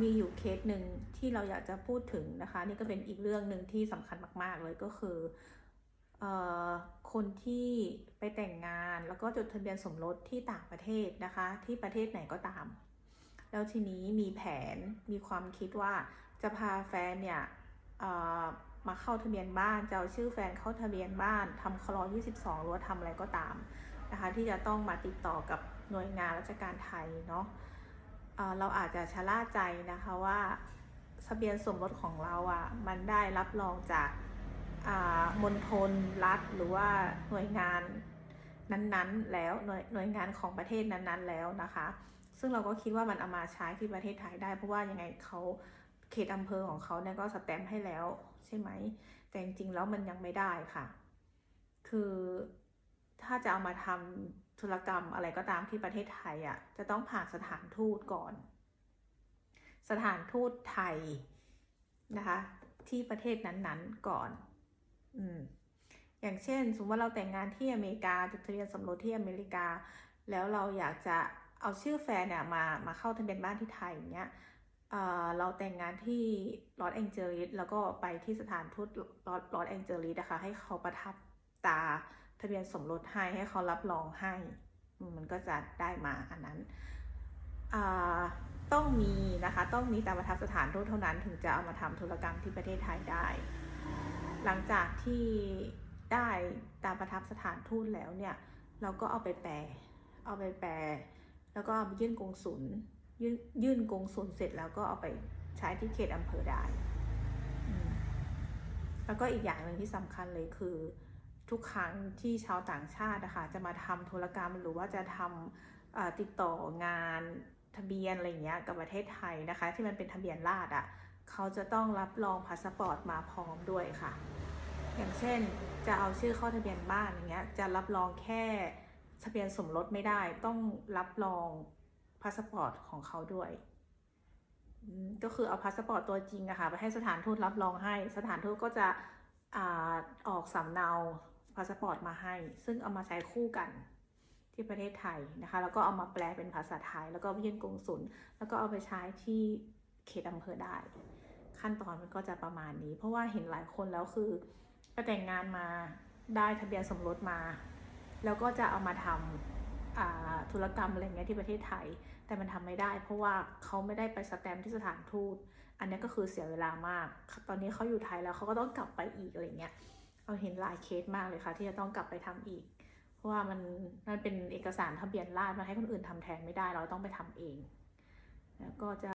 มีอยู่เคสหนึ่งที่เราอยากจะพูดถึงนะคะ นี่ก็เป็นอีกเรื่องหนึ่งที่สำคัญมากๆ เลยก็คือคนที่ไปแต่งงานแล้วก็จดทะเบียนสมรสที่ต่างประเทศนะคะ ที่ประเทศไหนก็ตาม แล้วทีนี้มีแผนมีความคิดว่าจะพาแฟนเนี่ยมาเข้าทะเบียนบ้านจะเอาชื่อแฟนเข้าทะเบียนบ้านทำคลอ22หรือว่าทำอะไรก็ตามนะคะ ที่จะต้องมาติดต่อกับหน่วยงานราชการไทยเนาะ เราอาจจะชะล่าใจนะคะว่าทะเบียนสมรสของเราอะ่ะมันได้รับรองจากมณฑลรัฐหรือว่าหน่วยงานนั้นๆ แล้วหน่วยหน่วยงานของประเทศนั้นๆแล้วนะคะ ซึ่งเราก็คิดว่ามันเอามาใช้ที่ประเทศไทยได้ เพราะว่ายังไงเขาเขตอำเภอของเขาเนี่ยก็สแตมป์ให้แล้วใช่ไหม แต่จริงๆแล้วมันยังไม่ได้ค่ะ คือถ้าจะเอามาทำ ธุรกรรมอะไรก็ตามที่ประเทศไทยอะจะต้องผ่านสถานทูตก่อน สถานทูตไทยนะคะ ที่ประเทศนั้นๆก่อน อืมอย่างเช่น สมมติว่าเราแต่งงานที่อเมริกาจดทะเบียนสมรสที่อเมริกา แล้วเราอยากจะเอาชื่อแฟนเนี่ยมามาเข้าทะเบียนบ้านที่ไทยอย่างเงี้ยเอ่อเราแต่งงานที่ลอสแองเจลิสแล้วก็ไปที่สถานทูตลอสแองเจลิสนะคะให้เขาประทับตา ทะเบียนสมรสให้ให้เขารับรองให้ มันก็จะได้มาอันนั้นต้องมีนะคะ ต้องมีตามประทับสถานทูตเท่านั้นถึงจะเอามาทำธุรกรรมที่ประเทศไทยได้ หลังจากที่ได้ตามประทับสถานทูตแล้วเนี่ย เราก็เอาไปแปล เอาไปแปล แล้วก็ไปยื่นกงสุลยยื่นกงสุลเสร็จแล้วก็เอาไปใช้ที่เขตอำเภอได้ แล้วก็อีกอย่างหนึ่งที่สำคัญเลยคือ ทุกครั้งที่ชาวต่างชาตินะคะจะมาทำธุรกรรมหรือว่าจะทำติดต่องานทะเบียนอะไรเงี้ยกับประเทศไทยนะคะ ที่มันเป็นทะเบียนราษฎร์อะเขาจะต้องรับรองพาสปอร์ตมาพร้อมด้วยค่ะ อย่างเช่นจะเอาชื่อเข้าทะเบียนบ้านอย่างเงี้ยจะรับรองแค่ทะเบียนสมรสไม่ได้ ต้องรับรองพาสปอร์ตของเขาด้วยก็คือเอาพาสปอร์ตตัวจริงอะค่ะไปให้สถานทูตรับรองให้ สถานทูตก็จะอออกสำเนา พาสปอร์ตมาให้ ซึ่งเอามาใช้คู่กันที่ประเทศไทยนะคะ แล้วก็เอามาแปลเป็นภาษาไทย แล้วก็ไปยื่นกงสุลแล้วก็เอาไปใช้ที่เขตอำเภอได้ ขั้นตอนมันก็จะประมาณนี้ เพราะว่าเห็นหลายคนแล้วคือไปแต่งงานมาได้ทะเบียนสมรสมา แล้วก็จะเอามาทำอ่าธุรกรรมอะไรเงี้ยที่ประเทศไทย แต่มันทำไม่ได้ เพราะว่าเขาไม่ได้ไปสแตมป์ที่สถานทูต อันนี้ก็คือเสียเวลามาก ตอนนี้เขาอยู่ไทยแล้วเขาก็ต้องกลับไปอีกอะไรเงี้ย เราเห็นหลายเคสมากเลยค่ะ ที่จะต้องกลับไปทำอีก เพราะว่ามันมันเป็นเอกสารทะเบียนราษฎรมาให้คนอื่นทำแทนไม่ได้ เราต้องไปทำเอง แล้วก็จะ